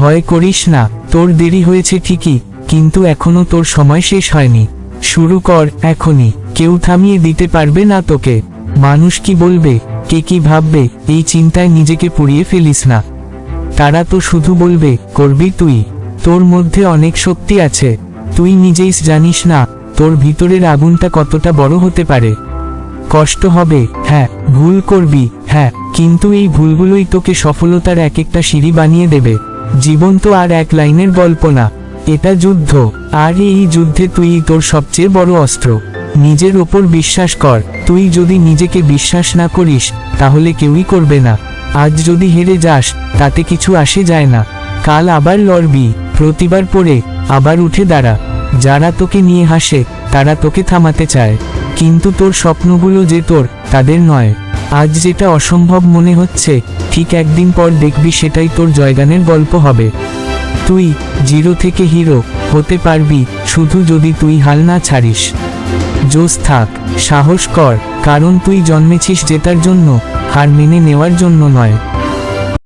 ভয় করিস না, তোর দেরি হয়েছে ঠিকই, কিন্তু এখনও তোর সময় শেষ হয়নি। শুরু কর, এখনই, কেউ থামিয়ে দিতে পারবে না তোকে। মানুষ কি বলবে, কে কি ভাববে, এই চিন্তায় নিজেকে পুড়িয়ে ফেলিস না। তারা তো শুধু বলবে, করবি তুই? তোর মধ্যে অনেক শক্তি আছে। তুই নিজেই জানিস না, তোর ভিতরের আগুনটা কতটা বড় হতে পারে। কষ্ট হবে হ্যাঁ ভুল করবি হ্যাঁ কিন্তু এই ভুলগুলোই তোকে সফলতার এক একটা সিঁড়ি বানিয়ে দেবে। জীবন তো আর এক লাইনের গল্প না এটা যুদ্ধ। আর এই যুদ্ধে তুই তোর সবচেয়ে বড় অস্ত্র। নিজের ওপর বিশ্বাস কর। তুই যদি নিজেকে বিশ্বাস না করিস, তাহলে কেউই করবে না। আজ যদি হেরে যাস, তাতে কিছু আসে যায় না। কাল আবার লড়বি। প্রতিবার পরে আবার উঠে দাঁড়া। যারা তোকে নিয়ে হাসে, তারা তোকে থামাতে চায়। কিন্তু তোর স্বপ্নগুলো যে তোর, তাদের নয়। আজ যেটা অসম্ভব মনে হচ্ছে, ঠিক একদিন পর দেখবি সেটাই তোর জয়গানের গল্প হবে। তুই, জিরো থেকে হিরো, হতে পারবি, শুধু যদি তুই হাল না ছাড়িস। জোস থাক, সাহস কর, কারণ তুই জন্মেছিস জেতার জন্য, হার মেনে নেওয়ার জন্য নয়।